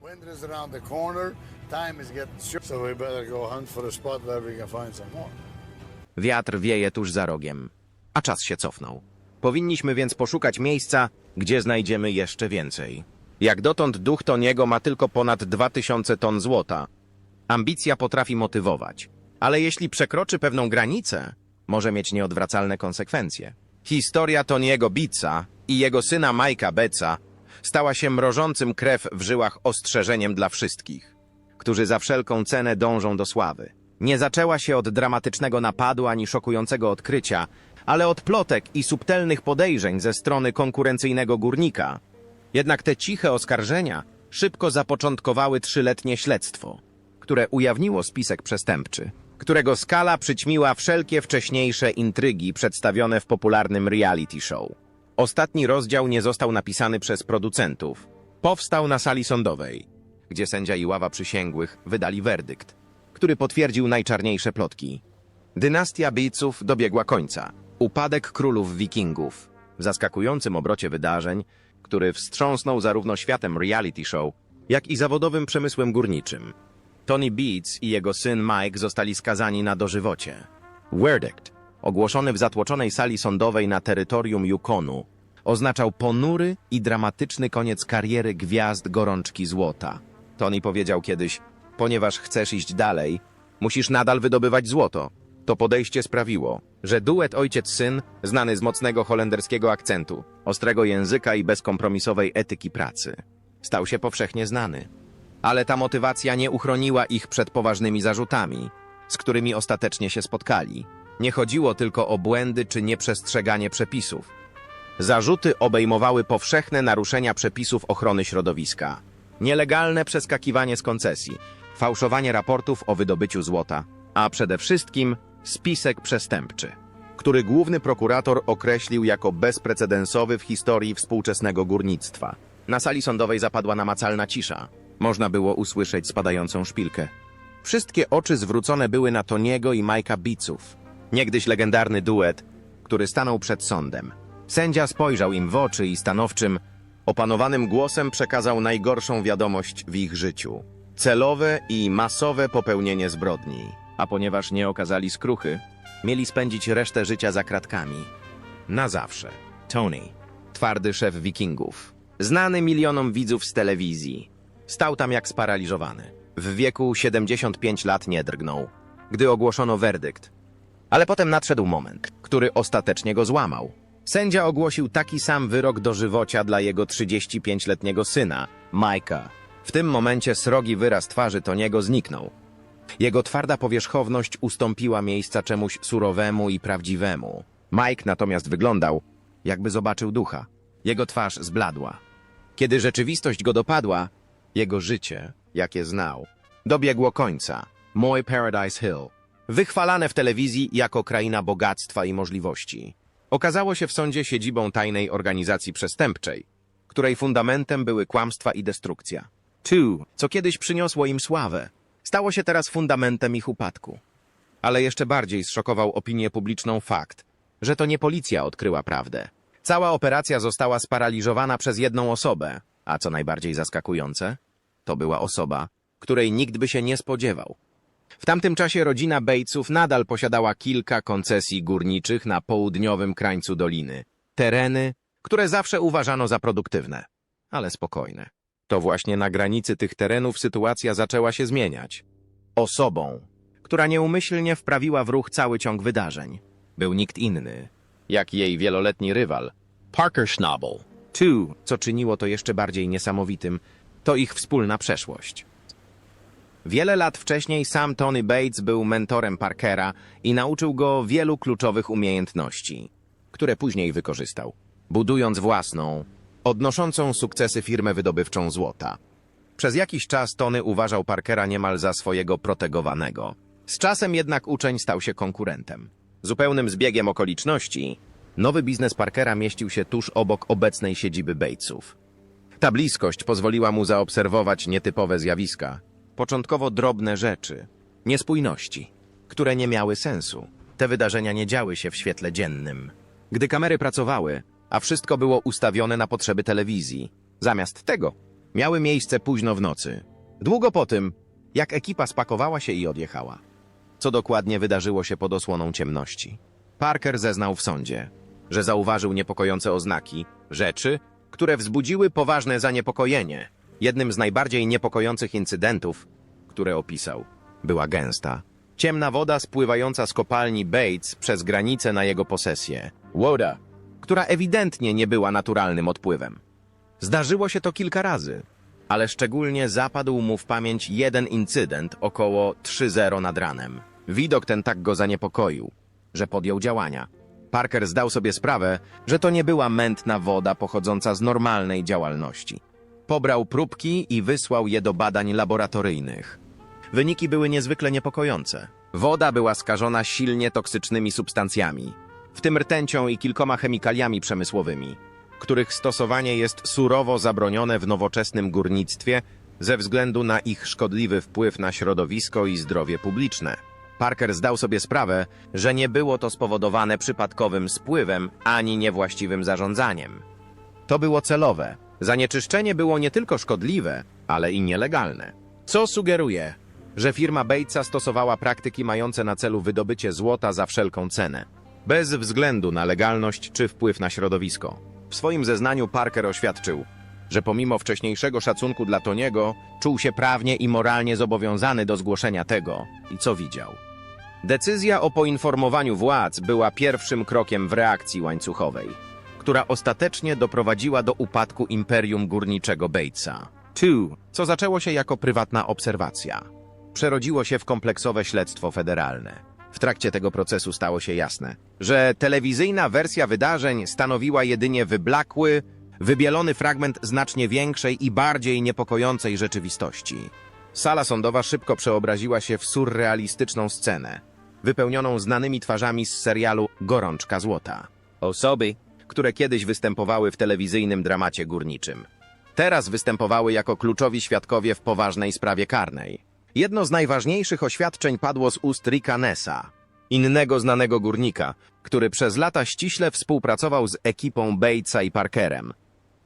Is around the corner. Time is getting short, so we better go hunt for a spot where we can find some more. Wiatr wieje tuż za rogiem, a czas się cofnął. Powinniśmy więc poszukać miejsca, gdzie znajdziemy jeszcze więcej. Jak dotąd duch Toniego ma tylko ponad 2000 ton złota. Ambicja potrafi motywować, ale jeśli przekroczy pewną granicę, może mieć nieodwracalne konsekwencje. Historia Toniego Bitsa i jego syna Majka Beca stała się mrożącym krew w żyłach ostrzeżeniem dla wszystkich którzy za wszelką cenę dążą do sławy. Nie zaczęła się od dramatycznego napadu ani szokującego odkrycia, ale od plotek i subtelnych podejrzeń ze strony konkurencyjnego górnika. Jednak te ciche oskarżenia szybko zapoczątkowały trzyletnie śledztwo, które ujawniło spisek przestępczy, którego skala przyćmiła wszelkie wcześniejsze intrygi przedstawione w popularnym reality show. Ostatni rozdział nie został napisany przez producentów. Powstał na sali sądowej, gdzie sędzia i ława przysięgłych wydali werdykt, który potwierdził najczarniejsze plotki. Dynastia Beatsów dobiegła końca. Upadek królów wikingów. W zaskakującym obrocie wydarzeń, który wstrząsnął zarówno światem reality show, jak i zawodowym przemysłem górniczym. Tony Beats i jego syn Mike zostali skazani na dożywocie. Werdykt, ogłoszony w zatłoczonej sali sądowej na terytorium Yukonu, oznaczał ponury i dramatyczny koniec kariery gwiazd gorączki złota. Tony powiedział kiedyś, ponieważ chcesz iść dalej, musisz nadal wydobywać złoto. To podejście sprawiło, że duet ojciec-syn, znany z mocnego holenderskiego akcentu, ostrego języka i bezkompromisowej etyki pracy, stał się powszechnie znany. Ale ta motywacja nie uchroniła ich przed poważnymi zarzutami, z którymi ostatecznie się spotkali. Nie chodziło tylko o błędy czy nieprzestrzeganie przepisów. Zarzuty obejmowały powszechne naruszenia przepisów ochrony środowiska, nielegalne przeskakiwanie z koncesji, fałszowanie raportów o wydobyciu złota, a przede wszystkim spisek przestępczy, który główny prokurator określił jako bezprecedensowy w historii współczesnego górnictwa. Na sali sądowej zapadła namacalna cisza. Można było usłyszeć spadającą szpilkę. Wszystkie oczy zwrócone były na Toniego i Majka Biców, niegdyś legendarny duet, który stanął przed sądem. Sędzia spojrzał im w oczy i stanowczym, opanowanym głosem przekazał najgorszą wiadomość w ich życiu. Celowe i masowe popełnienie zbrodni. A ponieważ nie okazali skruchy, mieli spędzić resztę życia za kratkami. Na zawsze. Tony, twardy szef wikingów. Znany milionom widzów z telewizji. Stał tam jak sparaliżowany. W wieku 75 lat nie drgnął, gdy ogłoszono werdykt. Ale potem nadszedł moment, który ostatecznie go złamał. Sędzia ogłosił taki sam wyrok dożywocia dla jego 35-letniego syna, Majka. W tym momencie srogi wyraz twarzy Toniego zniknął. Jego twarda powierzchowność ustąpiła miejsca czemuś surowemu i prawdziwemu. Mike natomiast wyglądał, jakby zobaczył ducha. Jego twarz zbladła. Kiedy rzeczywistość go dopadła, jego życie, jakie znał, dobiegło końca. Moy Paradise Hill. Wychwalane w telewizji jako kraina bogactwa i możliwości. Okazało się w sądzie siedzibą tajnej organizacji przestępczej, której fundamentem były kłamstwa i destrukcja. Tu, co kiedyś przyniosło im sławę, stało się teraz fundamentem ich upadku. Ale jeszcze bardziej zszokował opinię publiczną fakt, że to nie policja odkryła prawdę. Cała operacja została sparaliżowana przez jedną osobę, a co najbardziej zaskakujące, to była osoba, której nikt by się nie spodziewał. W tamtym czasie rodzina Batesów nadal posiadała kilka koncesji górniczych na południowym krańcu doliny. Tereny, które zawsze uważano za produktywne, ale spokojne. To właśnie na granicy tych terenów sytuacja zaczęła się zmieniać. Osobą, która nieumyślnie wprawiła w ruch cały ciąg wydarzeń, był nikt inny, jak jej wieloletni rywal, Parker Schnabel. Co czyniło to jeszcze bardziej niesamowitym, to ich wspólna przeszłość. Wiele lat wcześniej sam Tony Bates był mentorem Parkera i nauczył go wielu kluczowych umiejętności, które później wykorzystał, budując własną, odnoszącą sukcesy firmę wydobywczą złota. Przez jakiś czas Tony uważał Parkera niemal za swojego protegowanego. Z czasem jednak uczeń stał się konkurentem. Zupełnym zbiegiem okoliczności, nowy biznes Parkera mieścił się tuż obok obecnej siedziby Batesów. Ta bliskość pozwoliła mu zaobserwować nietypowe zjawiska, początkowo drobne rzeczy, niespójności, które nie miały sensu. Te wydarzenia nie działy się w świetle dziennym. Gdy kamery pracowały, a wszystko było ustawione na potrzeby telewizji, zamiast tego miały miejsce późno w nocy. Długo po tym, jak ekipa spakowała się i odjechała. Co dokładnie wydarzyło się pod osłoną ciemności? Parker zeznał w sądzie, że zauważył niepokojące oznaki, rzeczy, które wzbudziły poważne zaniepokojenie. Jednym z najbardziej niepokojących incydentów, które opisał, była gęsta, ciemna woda spływająca z kopalni Bates przez granicę na jego posesję. Woda, która ewidentnie nie była naturalnym odpływem. Zdarzyło się to kilka razy, ale szczególnie zapadł mu w pamięć jeden incydent około 3-0 nad ranem. Widok ten tak go zaniepokoił, że podjął działania. Parker zdał sobie sprawę, że to nie była mętna woda pochodząca z normalnej działalności. Pobrał próbki i wysłał je do badań laboratoryjnych. Wyniki były niezwykle niepokojące. Woda była skażona silnie toksycznymi substancjami, w tym rtęcią i kilkoma chemikaliami przemysłowymi, których stosowanie jest surowo zabronione w nowoczesnym górnictwie ze względu na ich szkodliwy wpływ na środowisko i zdrowie publiczne. Parker zdał sobie sprawę, że nie było to spowodowane przypadkowym spływem ani niewłaściwym zarządzaniem. To było celowe. Zanieczyszczenie było nie tylko szkodliwe, ale i nielegalne. Co sugeruje, że firma Batesa stosowała praktyki mające na celu wydobycie złota za wszelką cenę, bez względu na legalność czy wpływ na środowisko. W swoim zeznaniu Parker oświadczył, że pomimo wcześniejszego szacunku dla Toniego, czuł się prawnie i moralnie zobowiązany do zgłoszenia tego, i co widział. Decyzja o poinformowaniu władz była pierwszym krokiem w reakcji łańcuchowej, która ostatecznie doprowadziła do upadku imperium górniczego Batesa. Two, co zaczęło się jako prywatna obserwacja, przerodziło się w kompleksowe śledztwo federalne. W trakcie tego procesu stało się jasne, że telewizyjna wersja wydarzeń stanowiła jedynie wyblakły, wybielony fragment znacznie większej i bardziej niepokojącej rzeczywistości. Sala sądowa szybko przeobraziła się w surrealistyczną scenę, wypełnioną znanymi twarzami z serialu Gorączka Złota. Osoby, które kiedyś występowały w telewizyjnym dramacie górniczym. Teraz występowały jako kluczowi świadkowie w poważnej sprawie karnej. Jedno z najważniejszych oświadczeń padło z ust Ricka Nessa, innego znanego górnika, który przez lata ściśle współpracował z ekipą Batesa i Parkerem.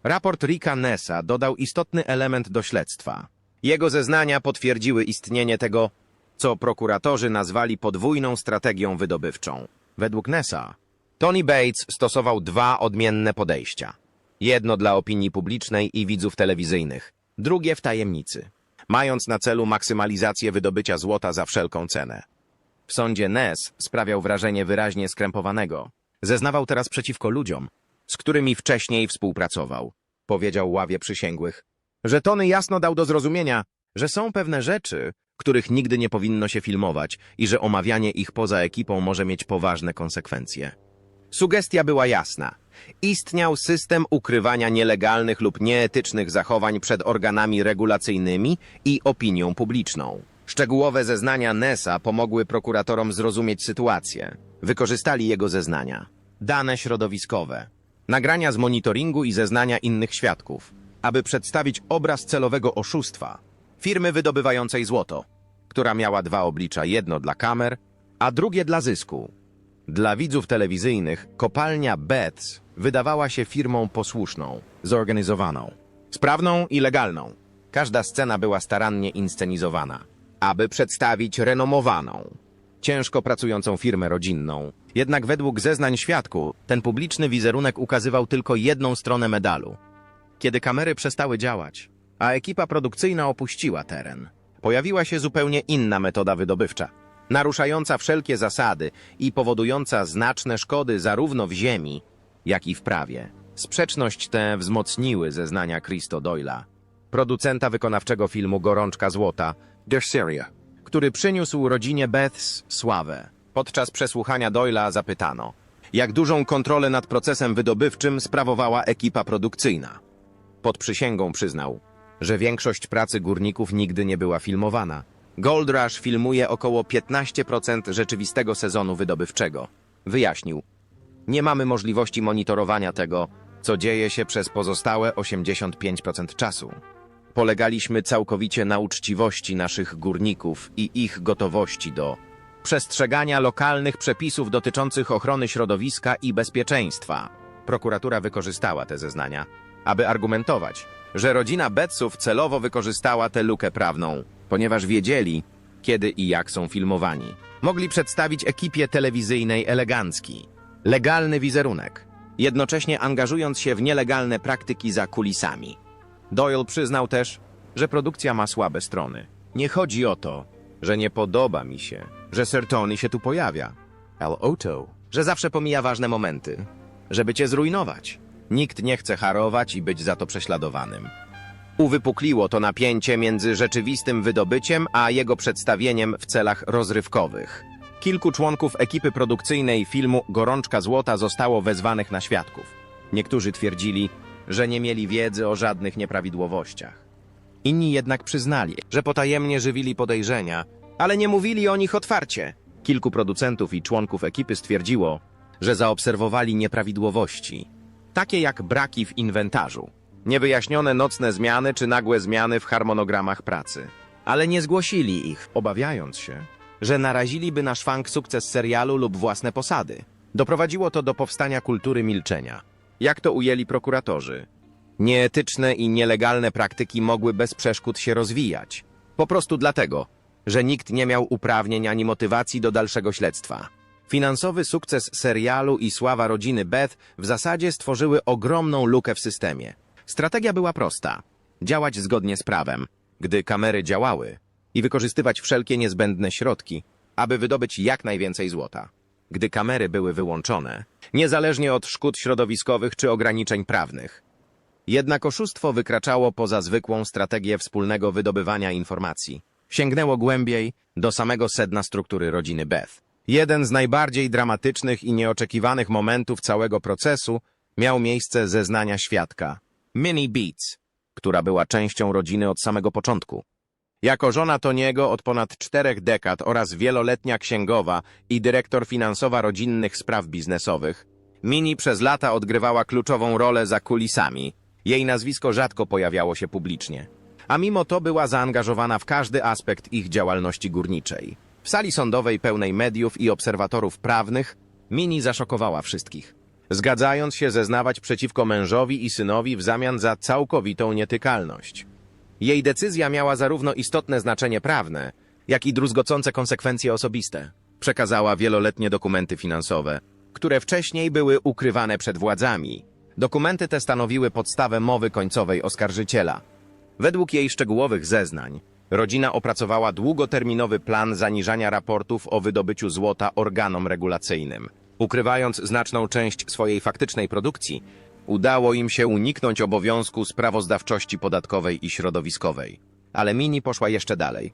Raport Ricka Nessa dodał istotny element do śledztwa. Jego zeznania potwierdziły istnienie tego, co prokuratorzy nazwali podwójną strategią wydobywczą. Według Nessa, Tony Bates stosował dwa odmienne podejścia. Jedno dla opinii publicznej i widzów telewizyjnych, drugie w tajemnicy, mając na celu maksymalizację wydobycia złota za wszelką cenę. W sądzie Ness sprawiał wrażenie wyraźnie skrępowanego. Zeznawał teraz przeciwko ludziom, z którymi wcześniej współpracował. Powiedział ławie przysięgłych, że Tony jasno dał do zrozumienia, że są pewne rzeczy, których nigdy nie powinno się filmować i że omawianie ich poza ekipą może mieć poważne konsekwencje. Sugestia była jasna. Istniał system ukrywania nielegalnych lub nieetycznych zachowań przed organami regulacyjnymi i opinią publiczną. Szczegółowe zeznania Nessa pomogły prokuratorom zrozumieć sytuację. Wykorzystali jego zeznania. Dane środowiskowe, nagrania z monitoringu i zeznania innych świadków, aby przedstawić obraz celowego oszustwa firmy wydobywającej złoto, która miała dwa oblicza, jedno dla kamer, a drugie dla zysku. Dla widzów telewizyjnych kopalnia Beths wydawała się firmą posłuszną, zorganizowaną, sprawną i legalną. Każda scena była starannie inscenizowana, aby przedstawić renomowaną, ciężko pracującą firmę rodzinną. Jednak według zeznań świadku, ten publiczny wizerunek ukazywał tylko jedną stronę medalu. Kiedy kamery przestały działać, a ekipa produkcyjna opuściła teren, pojawiła się zupełnie inna metoda wydobywcza, naruszająca wszelkie zasady i powodująca znaczne szkody zarówno w ziemi, jak i w prawie. Sprzeczność tę wzmocniły zeznania Christo Doyla, producenta wykonawczego filmu Gorączka Złota, Der Serie, który przyniósł rodzinie Beths sławę. Podczas przesłuchania Doyla zapytano, jak dużą kontrolę nad procesem wydobywczym sprawowała ekipa produkcyjna. Pod przysięgą przyznał, że większość pracy górników nigdy nie była filmowana. Gold Rush filmuje około 15% rzeczywistego sezonu wydobywczego. Wyjaśnił, nie mamy możliwości monitorowania tego, co dzieje się przez pozostałe 85% czasu. Polegaliśmy całkowicie na uczciwości naszych górników i ich gotowości do przestrzegania lokalnych przepisów dotyczących ochrony środowiska i bezpieczeństwa. Prokuratura wykorzystała te zeznania, aby argumentować, że rodzina Betsów celowo wykorzystała tę lukę prawną, ponieważ wiedzieli, kiedy i jak są filmowani. Mogli przedstawić ekipie telewizyjnej elegancki, legalny wizerunek, jednocześnie angażując się w nielegalne praktyki za kulisami. Doyle przyznał też, że produkcja ma słabe strony. Nie chodzi o to, że nie podoba mi się, że Sir Tony się tu pojawia. El Oto, że zawsze pomija ważne momenty, żeby cię zrujnować. Nikt nie chce harować i być za to prześladowanym. Uwypukliło to napięcie między rzeczywistym wydobyciem a jego przedstawieniem w celach rozrywkowych. Kilku członków ekipy produkcyjnej filmu Gorączka Złota zostało wezwanych na świadków. Niektórzy twierdzili, że nie mieli wiedzy o żadnych nieprawidłowościach. Inni jednak przyznali, że potajemnie żywili podejrzenia, ale nie mówili o nich otwarcie. Kilku producentów i członków ekipy stwierdziło, że zaobserwowali nieprawidłowości, takie jak braki w inwentarzu, niewyjaśnione nocne zmiany czy nagłe zmiany w harmonogramach pracy. Ale nie zgłosili ich, obawiając się, że naraziliby na szwank sukces serialu lub własne posady. Doprowadziło to do powstania kultury milczenia. Jak to ujęli prokuratorzy? Nieetyczne i nielegalne praktyki mogły bez przeszkód się rozwijać. Po prostu dlatego, że nikt nie miał uprawnień ani motywacji do dalszego śledztwa. Finansowy sukces serialu i sława rodziny Beth w zasadzie stworzyły ogromną lukę w systemie. Strategia była prosta: działać zgodnie z prawem, gdy kamery działały, i wykorzystywać wszelkie niezbędne środki, aby wydobyć jak najwięcej złota. Gdy kamery były wyłączone, niezależnie od szkód środowiskowych czy ograniczeń prawnych, jednak oszustwo wykraczało poza zwykłą strategię wspólnego wydobywania informacji. Sięgnęło głębiej do samego sedna struktury rodziny Beth. Jeden z najbardziej dramatycznych i nieoczekiwanych momentów całego procesu miał miejsce zeznania świadka, Minnie Beats, która była częścią rodziny od samego początku. Jako żona Toniego od ponad czterech dekad oraz wieloletnia księgowa i dyrektor finansowa rodzinnych spraw biznesowych, Mini przez lata odgrywała kluczową rolę za kulisami. Jej nazwisko rzadko pojawiało się publicznie. A mimo to była zaangażowana w każdy aspekt ich działalności górniczej. W sali sądowej pełnej mediów i obserwatorów prawnych Mini zaszokowała wszystkich. Zgadzając się zeznawać przeciwko mężowi i synowi w zamian za całkowitą nietykalność. Jej decyzja miała zarówno istotne znaczenie prawne, jak i druzgocące konsekwencje osobiste. Przekazała wieloletnie dokumenty finansowe, które wcześniej były ukrywane przed władzami. Dokumenty te stanowiły podstawę mowy końcowej oskarżyciela. Według jej szczegółowych zeznań, rodzina opracowała długoterminowy plan zaniżania raportów o wydobyciu złota organom regulacyjnym. Ukrywając znaczną część swojej faktycznej produkcji, udało im się uniknąć obowiązku sprawozdawczości podatkowej i środowiskowej. Ale Mini poszła jeszcze dalej.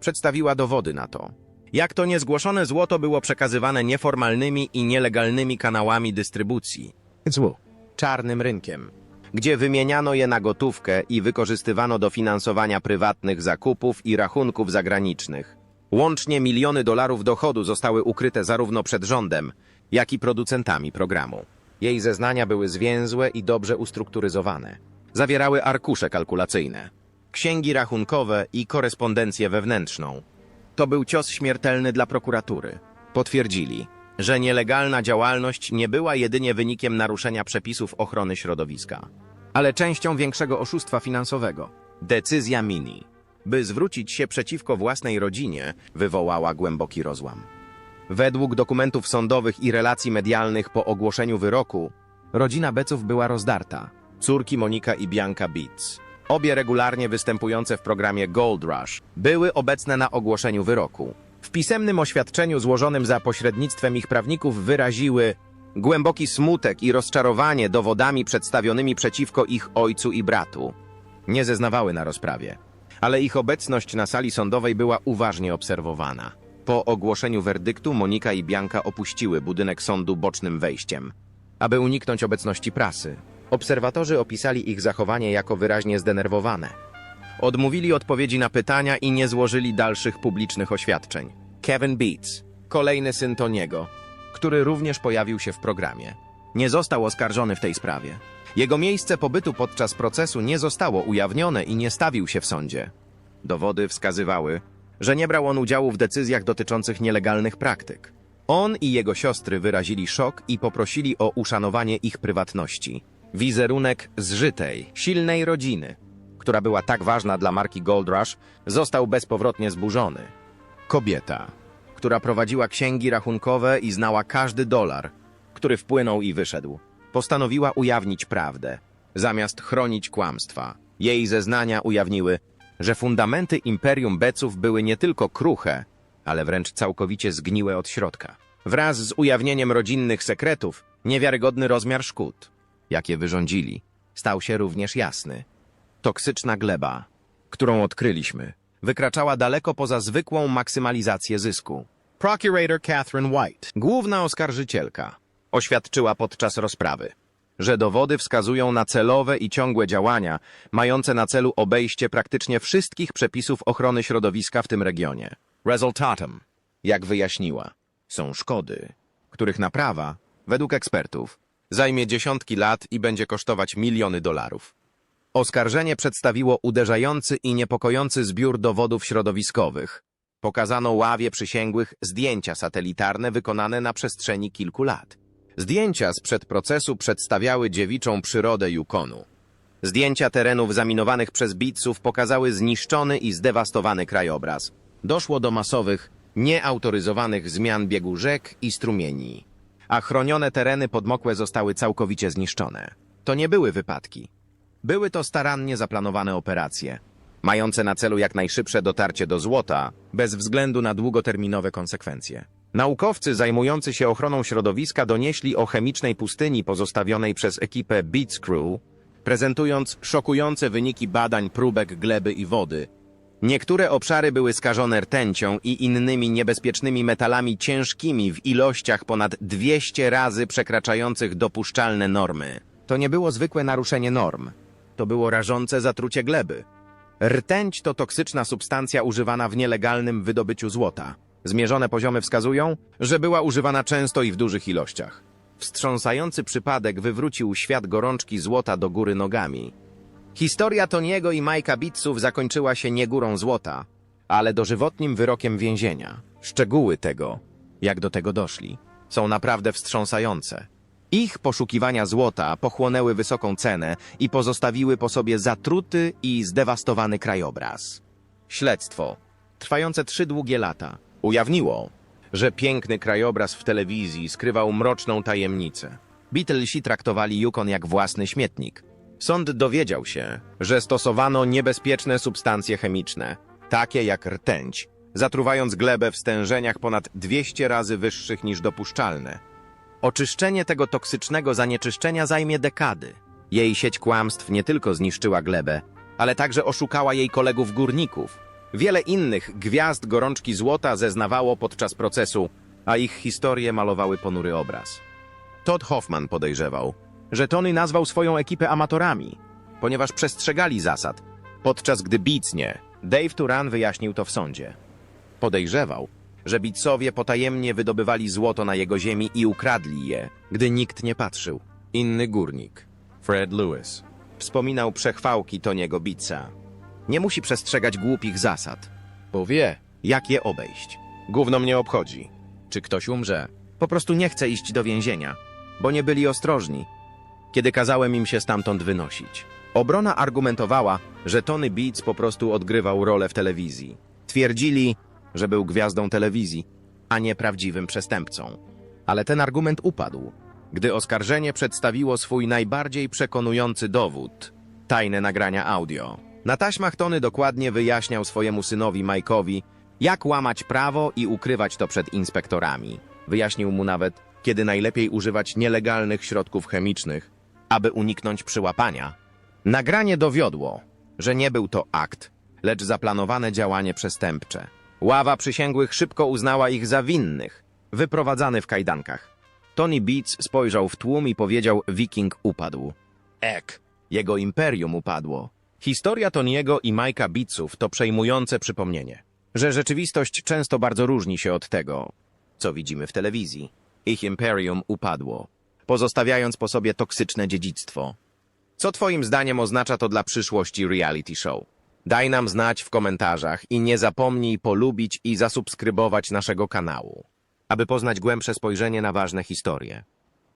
Przedstawiła dowody na to. Jak to niezgłoszone złoto było przekazywane nieformalnymi i nielegalnymi kanałami dystrybucji. Zło. Czarnym rynkiem, gdzie wymieniano je na gotówkę i wykorzystywano do finansowania prywatnych zakupów i rachunków zagranicznych. Łącznie miliony dolarów dochodu zostały ukryte zarówno przed rządem, jak i producentami programu. Jej zeznania były zwięzłe i dobrze ustrukturyzowane. Zawierały arkusze kalkulacyjne, księgi rachunkowe i korespondencję wewnętrzną. To był cios śmiertelny dla prokuratury. Potwierdzili, że nielegalna działalność nie była jedynie wynikiem naruszenia przepisów ochrony środowiska, ale częścią większego oszustwa finansowego. Decyzja Mini, by zwrócić się przeciwko własnej rodzinie, wywołała głęboki rozłam. Według dokumentów sądowych i relacji medialnych po ogłoszeniu wyroku, rodzina Beców była rozdarta. Córki Monika i Bianca Beats, obie regularnie występujące w programie Gold Rush, były obecne na ogłoszeniu wyroku. W pisemnym oświadczeniu złożonym za pośrednictwem ich prawników wyraziły głęboki smutek i rozczarowanie dowodami przedstawionymi przeciwko ich ojcu i bratu. Nie zeznawały na rozprawie, ale ich obecność na sali sądowej była uważnie obserwowana. Po ogłoszeniu werdyktu Monika i Bianka opuściły budynek sądu bocznym wejściem, aby uniknąć obecności prasy. Obserwatorzy opisali ich zachowanie jako wyraźnie zdenerwowane. Odmówili odpowiedzi na pytania i nie złożyli dalszych publicznych oświadczeń. Kevin Beats, kolejny syn Toniego, który również pojawił się w programie, nie został oskarżony w tej sprawie. Jego miejsce pobytu podczas procesu nie zostało ujawnione i nie stawił się w sądzie. Dowody wskazywały, że nie brał on udziału w decyzjach dotyczących nielegalnych praktyk. On i jego siostry wyrazili szok i poprosili o uszanowanie ich prywatności. Wizerunek zżytej, silnej rodziny, która była tak ważna dla marki Gold Rush, został bezpowrotnie zburzony. Kobieta, która prowadziła księgi rachunkowe i znała każdy dolar, który wpłynął i wyszedł, postanowiła ujawnić prawdę, zamiast chronić kłamstwa. Jej zeznania ujawniły, że fundamenty imperium Beców były nie tylko kruche, ale wręcz całkowicie zgniłe od środka. Wraz z ujawnieniem rodzinnych sekretów, niewiarygodny rozmiar szkód, jakie wyrządzili, stał się również jasny. Toksyczna gleba, którą odkryliśmy, wykraczała daleko poza zwykłą maksymalizację zysku. Procurator Catherine White, główna oskarżycielka, oświadczyła podczas rozprawy, że dowody wskazują na celowe i ciągłe działania mające na celu obejście praktycznie wszystkich przepisów ochrony środowiska w tym regionie. Rezultatem, jak wyjaśniła, są szkody, których naprawa, według ekspertów, zajmie dziesiątki lat i będzie kosztować miliony dolarów. Oskarżenie przedstawiło uderzający i niepokojący zbiór dowodów środowiskowych. Pokazano ławie przysięgłych zdjęcia satelitarne wykonane na przestrzeni kilku lat. Zdjęcia sprzed procesu przedstawiały dziewiczą przyrodę Yukonu. Zdjęcia terenów zaminowanych przez Bitsów pokazały zniszczony i zdewastowany krajobraz. Doszło do masowych, nieautoryzowanych zmian biegu rzek i strumieni, a chronione tereny podmokłe zostały całkowicie zniszczone. To nie były wypadki. Były to starannie zaplanowane operacje, mające na celu jak najszybsze dotarcie do złota, bez względu na długoterminowe konsekwencje. Naukowcy zajmujący się ochroną środowiska donieśli o chemicznej pustyni pozostawionej przez ekipę Beats Crew, prezentując szokujące wyniki badań próbek gleby i wody. Niektóre obszary były skażone rtęcią i innymi niebezpiecznymi metalami ciężkimi w ilościach ponad 200 razy przekraczających dopuszczalne normy. To nie było zwykłe naruszenie norm. To było rażące zatrucie gleby. Rtęć to toksyczna substancja używana w nielegalnym wydobyciu złota. Zmierzone poziomy wskazują, że była używana często i w dużych ilościach. Wstrząsający przypadek wywrócił świat gorączki złota do góry nogami. Historia Toniego i Majka Bitsów zakończyła się nie górą złota, ale dożywotnim wyrokiem więzienia. Szczegóły tego, jak do tego doszli, są naprawdę wstrząsające. Ich poszukiwania złota pochłonęły wysoką cenę i pozostawiły po sobie zatruty i zdewastowany krajobraz. Śledztwo, trwające trzy długie lata, ujawniło, że piękny krajobraz w telewizji skrywał mroczną tajemnicę. Beatlesi traktowali Yukon jak własny śmietnik. Sąd dowiedział się, że stosowano niebezpieczne substancje chemiczne, takie jak rtęć, zatruwając glebę w stężeniach ponad 200 razy wyższych niż dopuszczalne. Oczyszczenie tego toksycznego zanieczyszczenia zajmie dekady. Jej sieć kłamstw nie tylko zniszczyła glebę, ale także oszukała jej kolegów górników. Wiele innych gwiazd gorączki złota zeznawało podczas procesu, a ich historie malowały ponury obraz. Todd Hoffman podejrzewał, że Tony nazwał swoją ekipę amatorami, ponieważ przestrzegali zasad, podczas gdy Beats nie. Dave Turan wyjaśnił to w sądzie. Podejrzewał, że Beatsowie potajemnie wydobywali złoto na jego ziemi i ukradli je, gdy nikt nie patrzył. Inny górnik, Fred Lewis, wspominał przechwałki Toniego Beatsa. Nie musi przestrzegać głupich zasad, bo wie, jak je obejść. Gówno mnie obchodzi. Czy ktoś umrze? Po prostu nie chce iść do więzienia, bo nie byli ostrożni, kiedy kazałem im się stamtąd wynosić. Obrona argumentowała, że Tony Beats po prostu odgrywał rolę w telewizji. Twierdzili, że był gwiazdą telewizji, a nie prawdziwym przestępcą. Ale ten argument upadł, gdy oskarżenie przedstawiło swój najbardziej przekonujący dowód tajne nagrania audio. Na taśmach Tony dokładnie wyjaśniał swojemu synowi Mike'owi, jak łamać prawo i ukrywać to przed inspektorami. Wyjaśnił mu nawet, kiedy najlepiej używać nielegalnych środków chemicznych, aby uniknąć przyłapania. Nagranie dowiodło, że nie był to akt, lecz zaplanowane działanie przestępcze. Ława przysięgłych szybko uznała ich za winnych, wyprowadzany w kajdankach. Tony Beats spojrzał w tłum i powiedział: Wiking upadł. Ek, jego imperium upadło. Historia Toniego i Majka Beatsów to przejmujące przypomnienie, że rzeczywistość często bardzo różni się od tego, co widzimy w telewizji. Ich imperium upadło, pozostawiając po sobie toksyczne dziedzictwo. Co twoim zdaniem oznacza to dla przyszłości reality show? Daj nam znać w komentarzach i nie zapomnij polubić i zasubskrybować naszego kanału, aby poznać głębsze spojrzenie na ważne historie.